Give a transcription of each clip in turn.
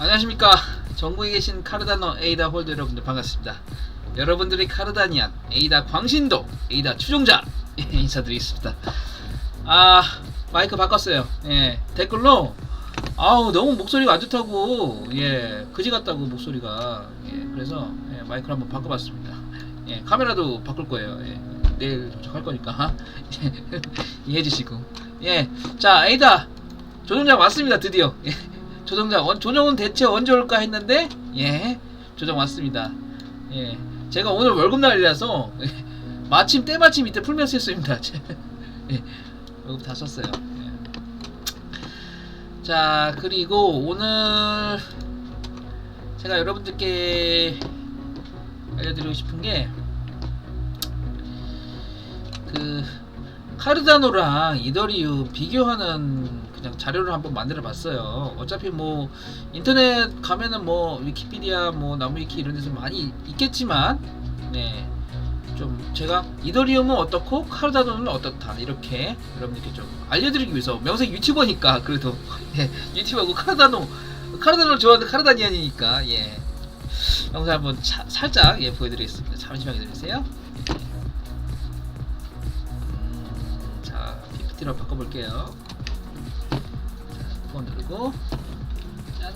안녕하십니까. 전국에 계신 카르다노 에이다 홀더 여러분들 반갑습니다. 여러분들의 카르다니안 에이다 광신도 에이다 추종자 예, 인사드리겠습니다. 아 마이크 바꿨어요. 예 댓글로. 아우 너무 목소리가 안 좋다고. 예 그지 같다고 목소리가. 예 그래서 예, 마이크를 한번 바꿔봤습니다. 예 카메라도 바꿀 거예요. 예, 내일 도착할 거니까. 이해해 주시고. 예자 에이다. 조종자 왔습니다 드디어. 예. 조정자 원, 조정은 대체 언제 올까 했는데 예 조정 왔습니다. 예 제가 오늘 월급날이라서 예, 마침 때마침 이때 풀면서 했습니다. 제- 예, 월급 다 썼어요. 예. 자 그리고 오늘 제가 여러분들께 알려드리고 싶은 게 그 카르다노랑 이더리움 비교하는 그냥 자료를 한번 만들어 봤어요. 어차피 뭐 인터넷 가면은 뭐 위키피디아 뭐 나무위키 이런 데서 많이 있겠지만 네. 좀 제가 이더리움은 어떻고 카르다노는 어떻다 이렇게 여러분들께 좀 알려드리기 위해서 명색 유튜버니까 그래도. 예, 유튜버고 카르다노 카르다노를 좋아하는 카르다니안이니까 예. 영상 한번 차- 살짝 예 보여드리겠습니다. 잠시만 기다리세요. 음, 자 PPT로 바꿔볼게요 폰 누르고. 짠.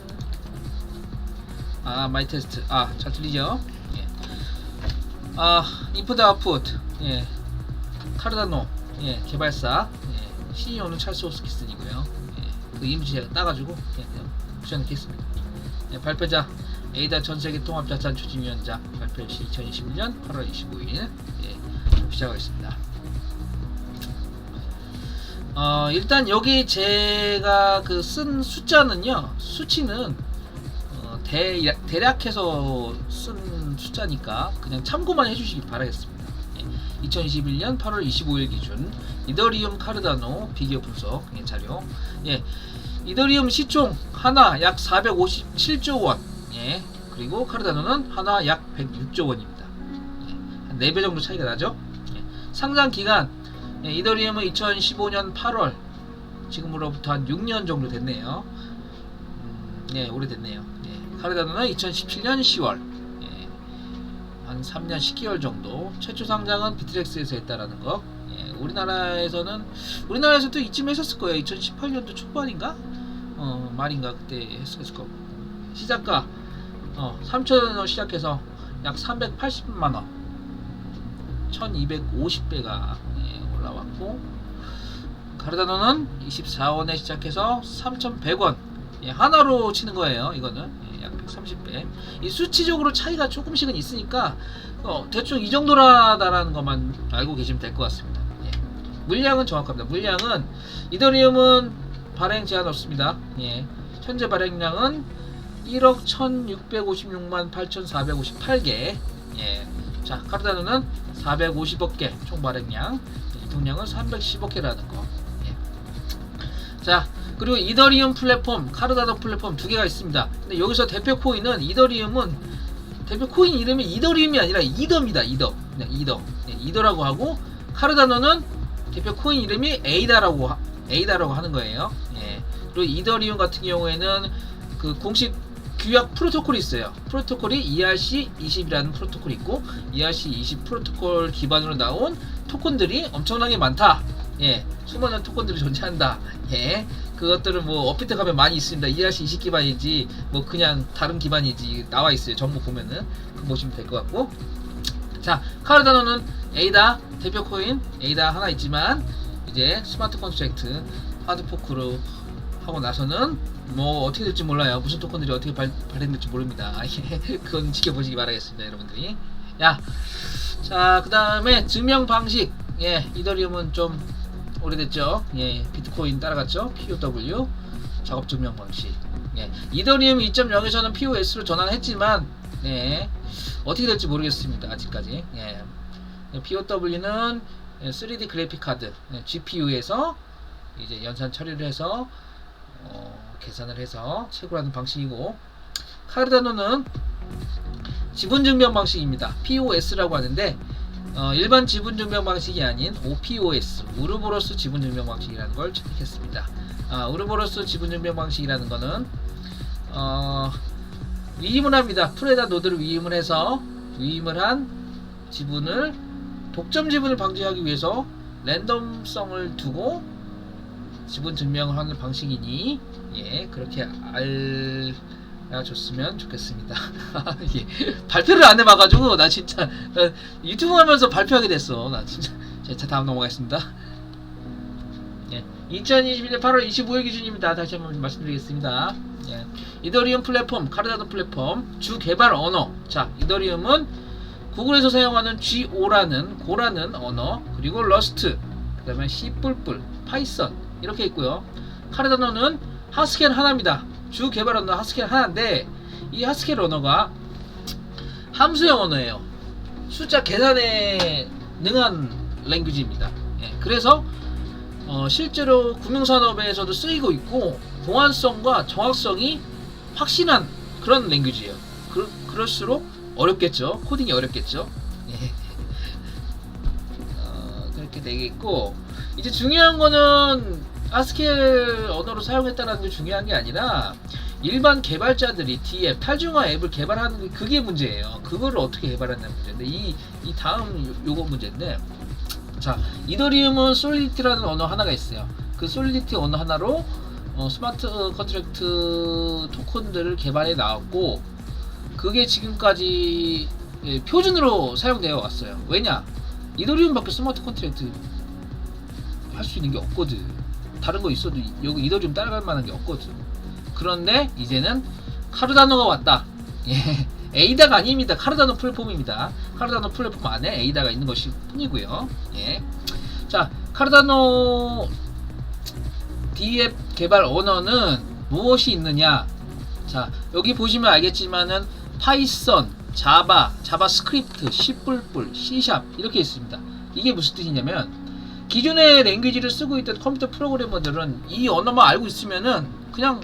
아 마이 테스트. 아 잘 들리죠? 예. 아 인풋 아웃풋 예. 카르다노. 예 개발사. 예. CEO는 찰스 호스키슨이고요. 예, 그 이미지 제가 따가지고 예, 붙여넣겠습니다. 예, 발표자. 에이다 전세계 통합자산 추진위원장 발표시 2021년 8월 25일. 예, 시작하겠습니다. 어, 일단 여기 제가 그 쓴 숫자는요, 수치는 어, 대, 대략 해서 쓴 숫자니까 그냥 참고만 해주시기 바라겠습니다. 예, 2021년 8월 25일 기준 이더리움 카르다노 비교 분석 예, 자료. 예, 이더리움 시총 하나 약 457조 원. 예, 그리고 카르다노는 하나 약 106조 원입니다. 예, 한 4배 정도 차이가 나죠? 예, 상장 기간 예, 이더리움은 2015년 8월 지금으로부터 한 6년 정도 됐네요. 음, 네, 오래됐네요. 예, 카르다노는 2017년 10월 예, 한 3년 10개월 정도 최초 상장은 비트렉스에서 했다라는 거. 예, 우리나라에서는 우리나라에서도 이쯤 했었을 거예요. 2018년도 초반인가? 어, 말인가 그때 했었을 거고. 시작가 어, 3,000원으로 시작해서 약 380만 원. 1250배가 예, 올라왔고 카르다노는 24원에 시작해서 3,100원 예, 하나로 치는 거예요. 이거는 예, 약 130배. 이 수치적으로 차이가 조금씩은 있으니까 어, 대충 이 정도라다라는 것만 알고 계시면 될 것 같습니다. 예. 물량은 정확합니다. 물량은 이더리움은 발행 제한 없습니다. 예. 현재 발행량은 1억 1,656만 8,458개. 예. 자, 카르다노는 450억 개 총 발행량. 이동량은 310억 개라는 거. 예. 자, 그리고 이더리움 플랫폼, 카르다노 플랫폼 두 개가 있습니다. 근데 여기서 대표 코인은 이더리움은 대표 코인 이름이 이더리움이 아니라 이더입니다. 이더. 그냥 이더. 예, 이더라고 하고 카르다노는 대표 코인 이름이 에이다라고 하- 에이다라고 하는 거예요. 예. 그리고 이더리움 같은 경우에는 그 공식 규약 프로토콜이 있어요. 프로토콜이 ERC20이라는 프로토콜이 있고 ERC20 프로토콜 기반으로 나온 토큰들이 엄청나게 많다. 예, 수많은 토큰들이 존재한다. 예, 그것들은 뭐 업비트 가면 많이 있습니다. ERC20 기반이지 뭐 그냥 다른 기반이지 나와 있어요. 정보 보면은 그 보시면 될 것 같고. 자, 카르다노는 에이다 대표 코인 에이다 하나 있지만 이제 스마트 컨트랙트 하드 포크로 하고 나서는 뭐 어떻게 될지 몰라요. 무슨 토큰들이 어떻게 발, 발행될지 모릅니다. 예, 그건 지켜보시기 바라겠습니다, 여러분들이. 야, 자, 그 다음에 증명 방식. 예, 이더리움은 좀 오래됐죠. 예, 비트코인 따라갔죠. POW 작업 증명 방식. 예, 이더리움 2.0에서는 POS로 전환했지만, 네, 어떻게 될지 모르겠습니다. 아직까지. 예, POW는 3D 그래픽 카드, GPU에서 이제 연산 처리를 해서 어, 계산을 해서 채굴하는 방식이고 카르다노는 지분 증명 방식입니다. POS라고 하는데 어, 일반 지분 증명 방식이 아닌 OPOS, 우르보로스 지분 증명 방식이라는 걸 채택했습니다. 아, 우르보로스 지분 증명 방식이라는 거는 어, 위임을 합니다. 풀에다 노드를 위임을 해서 위임을 한 지분을 독점 지분을 방지하기 위해서 랜덤성을 두고 지분 증명을 하는 방식이니 예 그렇게 알아 줬으면 좋겠습니다. 예, 발표를 안 해봐가지고 나 진짜 나 유튜브 하면서 발표하게 됐어. 나 진짜 자 다음 넘어가겠습니다. 예, 2021년 8월 25일 기준입니다. 다시 한번 말씀드리겠습니다. 예, 이더리움 플랫폼, 카르다노 플랫폼 주 개발 언어. 자, 이더리움은 구글에서 사용하는 G5라는 고라는 언어, 그리고 러스트, 그다음에 C++, 파이썬 이렇게 있고요. 카르다노는 하스켈 하나입니다. 주 개발 언어 하스켈 하나인데 이 하스켈 언어가 함수형 언어예요. 숫자 계산에 능한 랭귀지입니다. 예, 그래서 어, 실제로 금융산업에서도 쓰이고 있고 보안성과 정확성이 확실한 그런 랭귀지예요. 그, 그럴수록 어렵겠죠. 코딩이 어렵겠죠. 예. 어, 그렇게 되겠고 이제 중요한 거는 아스켈 언어로 사용했다는 게 중요한 게 아니라 일반 개발자들이 D앱, 탈중화 앱을 개발하는 게 그게 문제예요. 그거를 어떻게 개발하냐는 문제인데 이, 이 다음 요- 요거 문제인데 자 이더리움은 솔리디티라는 언어 하나가 있어요. 그 솔리디티 언어 하나로 어, 스마트 컨트랙트 토큰들을 개발해 나왔고 그게 지금까지 예, 표준으로 사용되어 왔어요. 왜냐? 이더리움밖에 스마트 컨트랙트 할 수 있는 게 없거든. 다른 거 있어도 이- 여기 이더리움 따라갈 만한 게 없거든. 그런데 이제는 카르다노가 왔다. 예. 에이다가 아닙니다. 카르다노 플랫폼입니다. 카르다노 플랫폼 안에 에이다가 있는 것이 뿐이고요. 예. 자, 카르다노 D앱 개발 언어는 무엇이 있느냐? 자, 여기 보시면 알겠지만은 파이썬, 자바, 자바스크립트, C++, C샵 이렇게 있습니다. 이게 무슨 뜻이냐면 기존의 랭귀지를 쓰고 있던 컴퓨터 프로그래머들은 이 언어만 알고 있으면은 그냥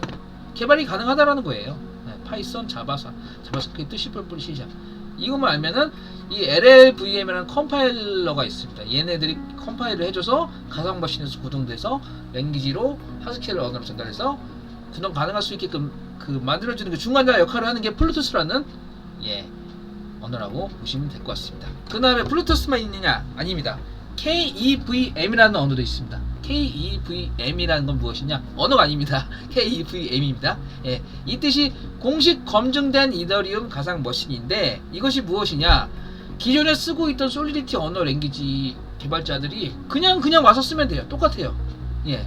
개발이 가능하다라는 거예요. 네, 파이썬, 자바사, 자바스크립트, C++, C샵 이것만 알면은 이 LLVM이라는 컴파일러가 있습니다. 얘네들이 컴파일을 해줘서 가상 머신에서 구동돼서 랭귀지로 하스켈 언어로 전달해서 구동 가능할 수 있게끔 그 만들어주는 그 중간자 역할을 하는 게 플루토스라는 예 언어라고 보시면 될 것 같습니다. 그 다음에 플루토스만 있느냐? 아닙니다. KEVM이라는 언어도 있습니다. KEVM이라는 건 무엇이냐? 언어가 아닙니다. KEVM입니다. 예, 이 뜻이 공식 검증된 이더리움 가상 머신인데 이것이 무엇이냐? 기존에 쓰고 있던 솔리디티 언어 랭귀지 개발자들이 그냥 그냥 와서 쓰면 돼요. 똑같아요. 예.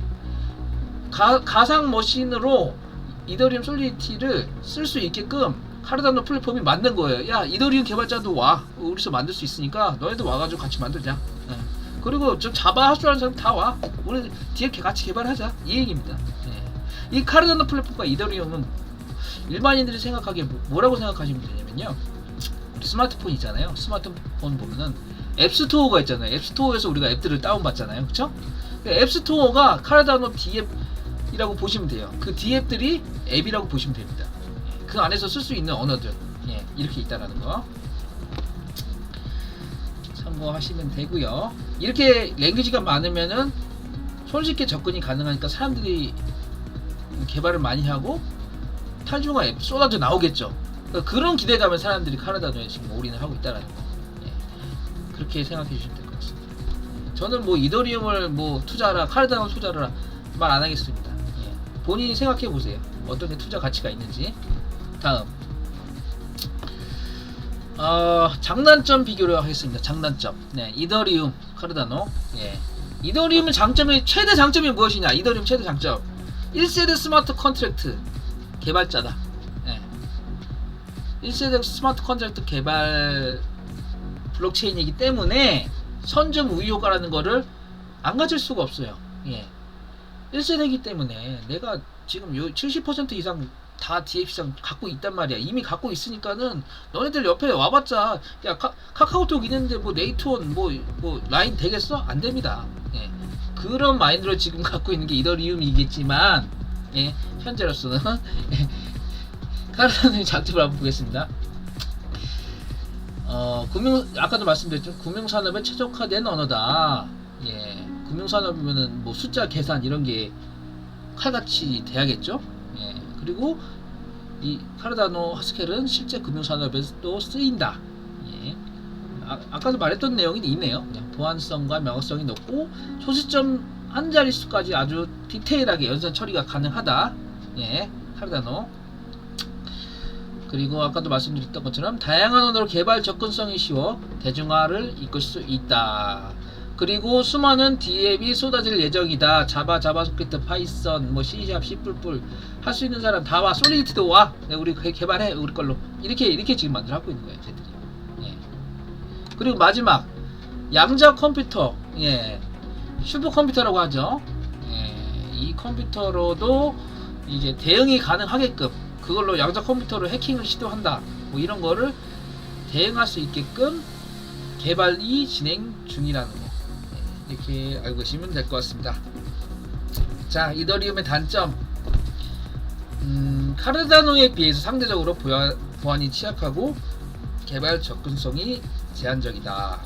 가, 가상 머신으로 이더리움 솔리디티를 쓸 수 있게끔 카르다노 플랫폼이 만든 거예요. 야, 이더리움 개발자도 와. 우리서 만들 수 있으니까 너희도 와가지고 같이 만들자. 예. 그리고 좀 자바 할 줄 아는 사람 다 와. 우리 뒤에 같이 개발하자. 이 얘기입니다. 예. 이 카르다노 플랫폼과 이더리움은 일반인들이 생각하기에 뭐- 뭐라고 생각하시면 되냐면요. 스마트폰 있잖아요. 스마트폰 보면은 앱스토어가 있잖아요. 앱스토어에서 우리가 앱들을 다운받잖아요. 그쵸? 그 앱스토어가 카르다노 D앱이라고 보시면 돼요. 그 D앱들이 앱이라고 보시면 됩니다. 예, 그 안에서 쓸 수 있는 언어들 예, 이렇게 있다라는 거 참고하시면 되고요. 이렇게 랭귀지가 많으면은 손쉽게 접근이 가능하니까 사람들이 개발을 많이 하고 탈중화 앱 쏟아져 나오겠죠. 그러니까 그런 기대감을 사람들이 카르다노에 지금 올인을 하고 있다라는 거. 예, 그렇게 생각해 주시면 될 것 같습니다. 저는 뭐 이더리움을 뭐 투자하라, 카르다노 투자하라 말 안 하겠습니다. 예, 본인이 생각해 보세요. 어떤 게 투자 가치가 있는지. 다음. 어, 장단점 비교를 하겠습니다. 장단점. 네, 이더리움, 카르다노. 예. 이더리움의 장점이 최대 장점이 무엇이냐? 이더리움 최대 장점. 1세대 스마트 컨트랙트 개발자다. 예. 1세대 스마트 컨트랙트 개발 블록체인이기 때문에 선점 우위 효과라는 거를 안 가질 수가 없어요. 예. 1세대이기 때문에 내가 지금 요 70% 이상 다 DF상 갖고 있단 말이야. 이미 갖고 있으니까는 너네들 옆에 와봤자 야 카, 카카오톡 있는데 뭐 네이트원 뭐, 뭐 라인 되겠어? 안 됩니다. 예. 그런 마인드로 지금 갖고 있는 게 이더리움이겠지만 예. 현재로서는 예. 카르다노의 장점을 한번 보겠습니다. 어, 금융 아까도 말씀드렸죠. 금융 산업에 최적화된 언어다. 예. 금융 산업이면은 뭐 숫자 계산 이런 게 칼같이 돼야겠죠. 예. 그리고 이 카르다노 하스켈은 실제 금융산업에서도 쓰인다. 예. 아, 아까도 말했던 내용이 있네요. 그냥 보안성과 명확성이 높고 소시점 한 자릿수까지 아주 디테일하게 연산 처리가 가능하다. 예, 카르다노. 그리고 아까도 말씀드렸던 것처럼 다양한 언어로 개발 접근성이 쉬워 대중화를 이끌 수 있다. 그리고 수많은 DApp이 쏟아질 예정이다. 자바, 자바스크립트, 파이썬, 뭐 C# C++ 할 수 있는 사람 다 와. 솔리디티도 와. 네, 우리 개- 개발해 우리 걸로. 이렇게 이렇게 지금 만들어 하고 있는 거예요, 쟤들이. 예. 그리고 마지막 양자 컴퓨터. 예. 슈퍼 컴퓨터라고 하죠. 예. 이 컴퓨터로도 이제 대응이 가능하게끔 그걸로 양자 컴퓨터로 해킹을 시도한다. 뭐 이런 거를 대응할 수 있게끔 개발이 진행 중이라는 이렇게 알고 계시면 될 것 같습니다. 자, 이더리움의 단점. 음, 카르다노에 비해서 상대적으로 보안, 보안이 취약하고 개발 접근성이 제한적이다.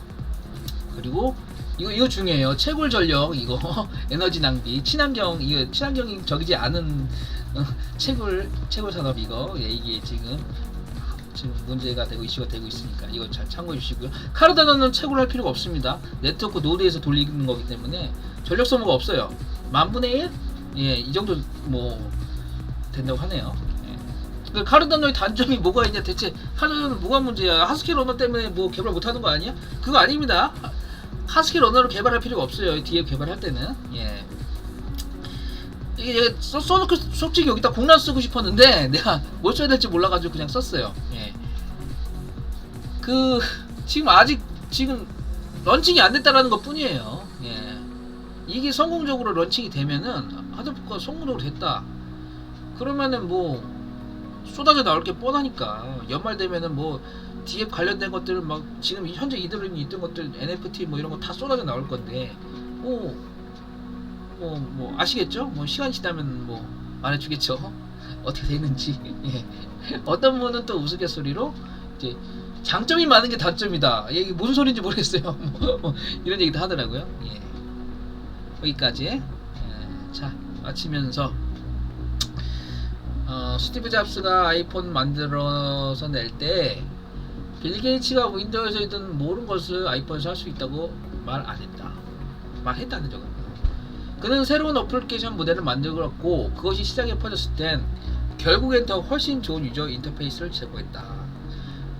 그리고 이거 이거 중요해요. 채굴 전력 이거 에너지 낭비, 친환경 이거 친환경이 적이지 않은 어, 채굴 채굴 산업 이거 예, 이게 지금 지금 문제가 되고 이슈가 되고 있으니까 이거 잘 참고해 주시고요. 카르다노는 채굴 할 필요가 없습니다. 네트워크 노드에서 돌리는 거기 때문에 전력 소모가 없어요. 만 분의 1? 예, 이 정도 뭐 된다고 하네요. 예. 그 카르다노의 단점이 뭐가 있냐 대체 카르다노는 뭐가 문제야 하스킬 언어 때문에 뭐 개발 못하는 거 아니야? 그거 아닙니다 하- 하스킬 언어로 개발할 필요가 없어요 뒤에 개발할 때는 예 이게 써, 써놓고 솔직히 여기다 공란 쓰고 싶었는데 내가 뭘 써야 될지 몰라가지고 그냥 썼어요. 예 그 지금 아직 지금 런칭이 안 됐다라는 것 뿐이에요. 예. 이게 성공적으로 런칭이 되면은 하드코어가 성공적으로 됐다. 그러면은 뭐 쏟아져 나올 게 뻔하니까. 연말 되면은 뭐 DF 관련된 것들 막 지금 현재 이들이 있던 것들 NFT 뭐 이런 거 다 쏟아져 나올 건데 뭐 뭐, 뭐 아시겠죠? 뭐 시간 지나면 뭐 말해주겠죠. 어떻게 되는지. 예. 어떤 분은 또 우스갯소리로 이제 장점이 많은 게 단점이다. 이게 무슨 소리인지 모르겠어요. 뭐 이런 얘기도 하더라고요. 예. 여기까지. 예. 자 마치면서 어, 스티브 잡스가 아이폰 만들어서 낼 때 빌 게이츠가 윈도우에서든 모든 것을 아이폰에서 할 수 있다고 말 안 했다. 말했다는 적은. 그는 새로운 어플리케이션 모델을 만들었고 그것이 시장에 퍼졌을 땐 결국엔 더 훨씬 좋은 유저 인터페이스를 제공했다.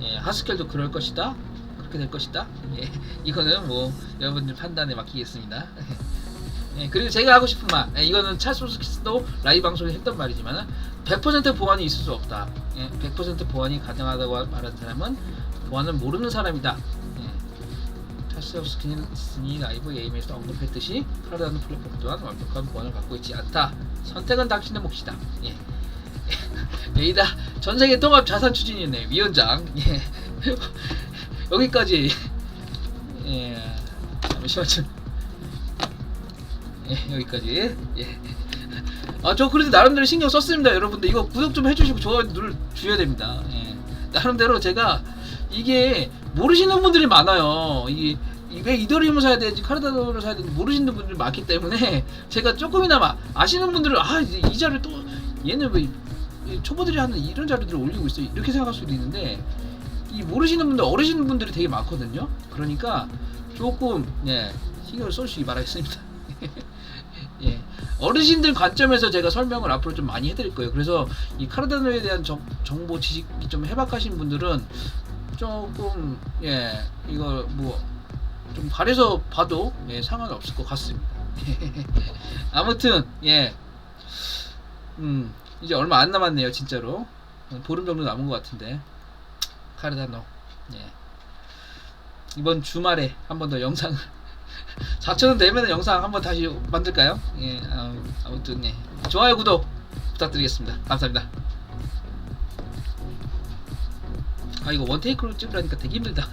예, 하스켈도 그럴 것이다. 그렇게 될 것이다. 예, 이거는 뭐 여러분들 판단에 맡기겠습니다. 예, 그리고 제가 하고 싶은 말, 예, 이거는 찰소스키스도 라이브 방송에 했던 말이지만 100% 보안이 있을 수 없다. 예, 100% 보안이 가능하다고 말하는 사람은 보안을 모르는 사람이다. 예, 찰소스키스니 라이브 게임에서 언급했듯이 카르다노 플랫폼 또한 완벽한 보안을 갖고 있지 않다. 선택은 당신의 몫이다. 예. 레이다 전 세계 통합 자산 추진위원회 위원장. 예. 여기까지. 예. 잠시만 좀. 예, 여기까지. 예. 아, 저 그래도 나름대로 신경 썼습니다, 여러분들. 이거 구독 좀 해주시고 좋아요 눌 주셔야 됩니다. 예. 나름대로 제가 이게 모르시는 분들이 많아요. 이게 이- 왜 이더리움을 사야 되는지 카르다노를 사야 되는지 모르시는 분들이 많기 때문에 제가 조금이나마 아시는 분들은 아, 이제 이 자를 또 얘는 왜이 초보들이 하는 이런 자료들을 올리고 있어 이렇게 생각할 수도 있는데 이 모르시는 분들 어르신 분들이 되게 많거든요. 그러니까 조금 예 신경을 써주시기 바라겠습니다. 예 어르신들 관점에서 제가 설명을 앞으로 좀 많이 해드릴 거예요. 그래서 이 카르다노에 대한 정, 정보 지식이 좀 해박하신 분들은 조금 예 이거 뭐좀 발해서 봐도 예 상관이 없을 것 같습니다. 아무튼 예 음, 이제 얼마 안 남았네요, 진짜로. 보름 정도 남은 것 같은데. 카르다노. 예. 이번 주말에 한 번 더 영상을 4천원 되면 영상 한번 다시 만들까요? 예, 아, 아무튼 예. 좋아요, 구독 부탁드리겠습니다. 감사합니다. 아 이거 원테이크로 찍으라니까 되게 힘들다.